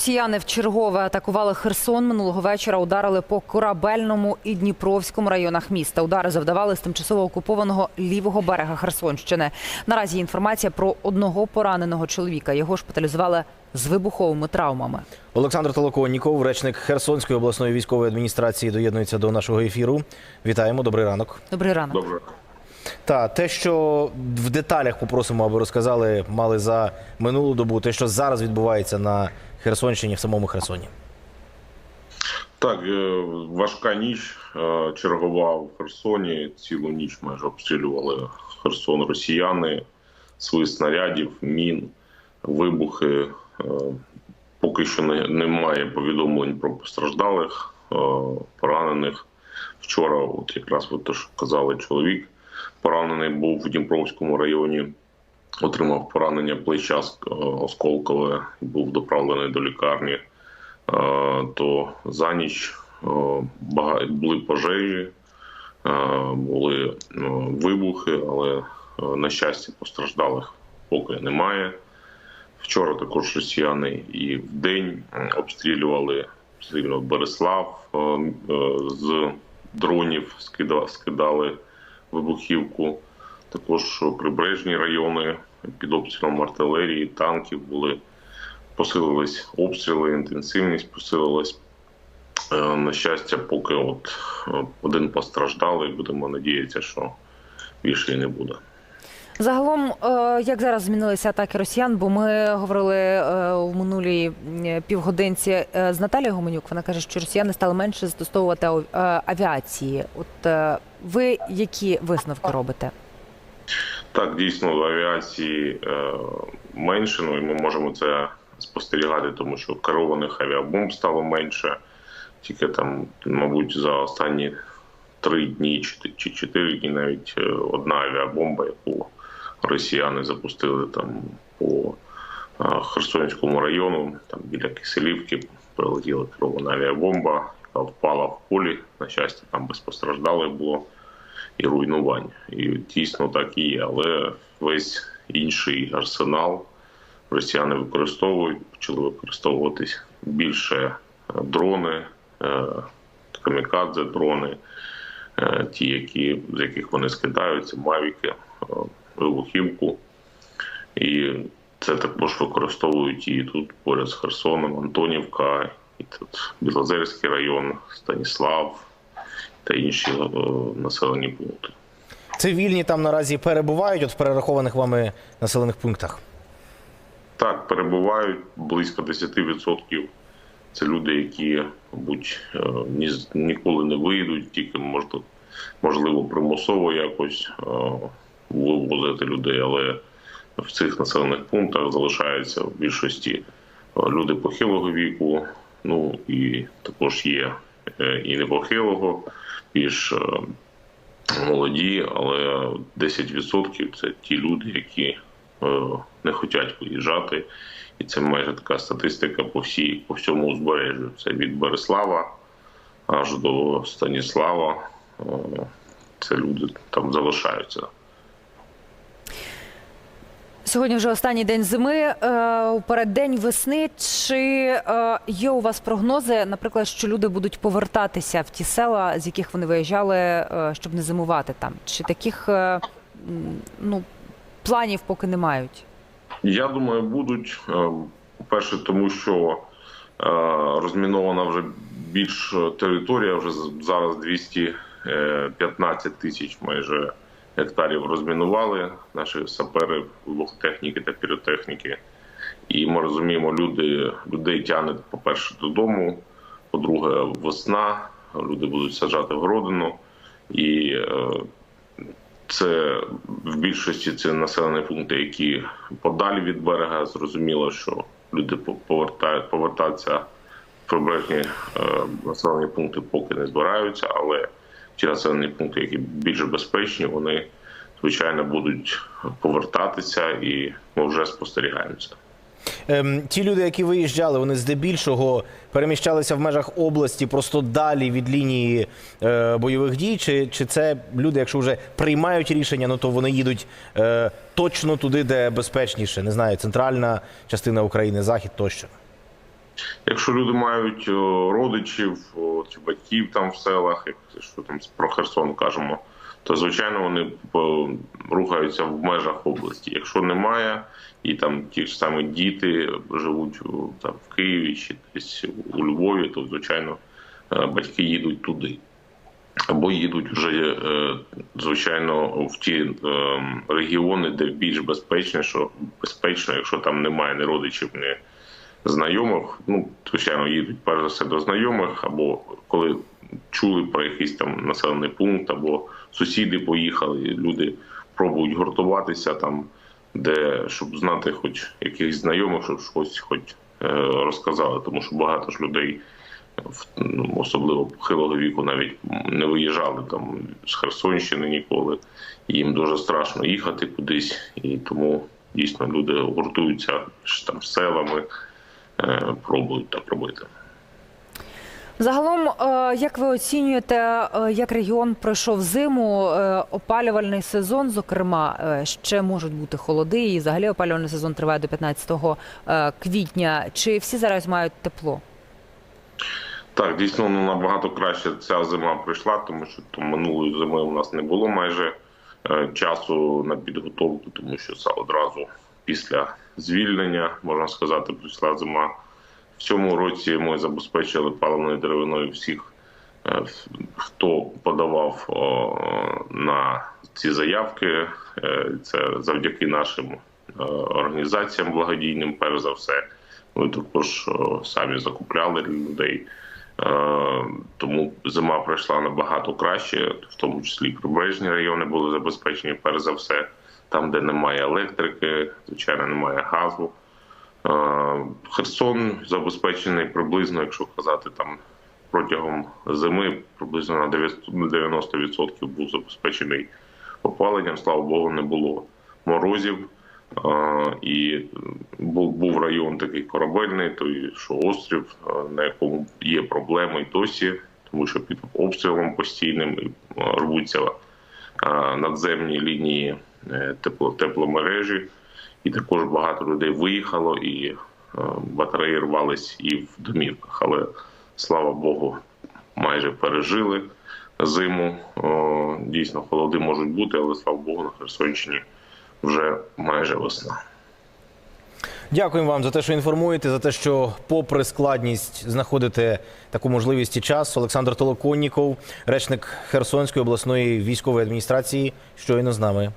Росіяни вчергове атакували Херсон минулого вечора. Ударили по корабельному і Дніпровському районах міста. Удари завдавали з тимчасово окупованого лівого берега Херсонщини. Наразі інформація про одного пораненого чоловіка. Його шпиталізували з вибуховими травмами. Олександр Толоконніков, речник Херсонської обласної військової адміністрації, доєднується до нашого ефіру. Вітаємо, добрий ранок. Добрий ранок. Добре. Та те, що в деталях попросимо, аби розказали, мали за минулу добу, те, що зараз відбувається на Херсонщині, в самому Херсоні. Так, е, важка ніч е, чергував в Херсоні. Цілу ніч майже обстрілювали Херсон росіяни, свист снарядів, мін, вибухи. Е, Поки що немає повідомлень про постраждалих, поранених. Вчора, от якраз ви те, що казали, чоловік поранений був в Дніпровському районі. Отримав поранення плеча е, осколкове, був доправлений до лікарні. Е, то за ніч е, були пожежі, були вибухи, але на щастя постраждалих поки немає. Вчора також росіяни і в день обстрілювали сильно Береслав з дронів, скидали вибухівку. Також прибережні райони під обстрілом артилерії, танків були посилились обстріли, інтенсивність посилилась. Е, На щастя, поки от е, один постраждалий, будемо надіятися, що більше і не буде. Загалом, е, як зараз змінилися атаки росіян? Бо ми говорили у минулій півгодинці з Наталією Гуменюк. Вона каже, що росіяни стали менше застосовувати авіації. От ви які висновки робите? Так, дійсно, авіації е, менше, ну і ми можемо це спостерігати, тому що керованих авіабомб стало менше. Тільки там, мабуть, за останні три дні чи- чи чотири дні навіть е, одна авіабомба, яку росіяни запустили там по е, Херсонському району, там біля Киселівки прилетіла керована авіабомба, яка впала в полі. На щастя, там без постраждалих було і руйнувань. І дійсно так і є. Але весь інший арсенал росіяни використовують, почали використовуватись більше е, дрони, е, камікадзе дрони, е, ті, які, з яких вони скидаються, мавіки, вибухівку. І це також використовують і тут поряд з Херсоном, Антонівка, і тут Білозерський район, Станіслав та інші е, населені пункти. Цивільні там наразі перебувають от в перерахованих вами населених пунктах. Так, перебувають близько 10%. Це люди, які, мабуть, е, ні, ніколи не вийдуть, тільки можливо, можливо примусово якось е, вивозити людей, але в цих населених пунктах залишаються в більшості люди похилого віку. Ну і також є і непохилого, більш е, молоді, але 10% це ті люди, які е, не хочуть виїжджати. І це майже така статистика по всій по всьому узбережжю. Це від Береслава аж до Станіслава. Е, Це люди там залишаються. Сьогодні вже останній день зими, е, у переддень весни. Чи е, є у вас прогнози, наприклад, що люди будуть повертатися в ті села, з яких вони виїжджали, е, щоб не зимувати там? Чи таких ну, планів поки не мають? Я думаю, будуть Е, по-перше, тому що розмінована вже більш територія. Вже зараз 215 тисяч майже гектарів розмінували наші сапери, вибухотехніки та піротехніки. І ми розуміємо, люди людей тягне, по-перше, додому. По-друге, весна. Люди будуть саджати городину. І е, це в більшості це населені пункти, які подалі від берега. Зрозуміло, що люди по- повертають повертатися в прибережні е, населені пункти, поки не збираються, але ті населені пункти, які більш безпечні, вони звичайно будуть повертатися, і ми вже спостерігаємо це. Ем, ті люди, які виїжджали, вони здебільшого переміщалися в межах області просто далі від лінії е, бойових дій. Чи, чи це люди, якщо вже приймають рішення, ну то вони їдуть е, точно туди, де безпечніше, не знаю, центральна частина України, захід тощо. Якщо люди мають родичів чи батьків там в селах, якщо там про Херсон кажемо, то звичайно вони рухаються в межах області. Якщо немає, і там ті ж самі діти живуть там в Києві чи десь у Львові, то звичайно е, батьки їдуть туди. Або їдуть вже, е, звичайно, в ті е, регіони, де більш безпечно, що безпечно, якщо там немає ні родичів, ні знайомих. Ну, звичайно, їдуть перш за все до знайомих, або коли чули про якийсь там населений пункт, або сусіди поїхали, люди пробують гуртуватися там, де щоб знати, хоч якихось знайомих, щоб щось хоч е, розказали, тому що багато ж людей. ну, Особливо похилого віку навіть не виїжджали там з Херсонщини ніколи. Їм дуже страшно їхати кудись, і тому дійсно люди гуртуються там селами, пробують так робити. Загалом, е, як ви оцінюєте, е, як регіон пройшов зиму, е, опалювальний сезон, зокрема, е, ще можуть бути холоди, і взагалі опалювальний сезон триває до 15 е, квітня. Чи всі зараз мають тепло? Так, дійсно ну, набагато краще ця зима прийшла, тому що там минулої зими у нас не було майже е, часу на підготовку, тому що це одразу після звільнення, можна сказати, прийшла зима. В цьому році ми забезпечили паливною деревиною всіх, е, хто подавав на ці заявки. Е, Це завдяки нашим е, організаціям благодійним, перш за все. Ми також самі закупляли для людей. Тому зима пройшла набагато краще, в тому числі прибережні райони були забезпечені перш за все, там, де немає електрики, звичайно, немає газу. Е, Херсон забезпечений приблизно, якщо казати там протягом зими, приблизно на 90% був забезпечений опаленням. Слава Богу, не було морозів. Е, І був, був район такий корабельний, той що острів, е, на якому є проблеми й досі, тому що під обстрілом постійним рвуться надземні лінії тепло, тепломережі. І також багато людей виїхало, і е, батареї рвались і в домівках. Але слава Богу, майже пережили зиму. Дійсно, холоди можуть бути, але слава Богу, на Херсонщині вже майже весна. Дякуємо вам за те, що інформуєте, за те, що, попри складність, знаходите таку можливість і час. Олександр Толоконніков, речник Херсонської обласної військової адміністрації, щойно з нами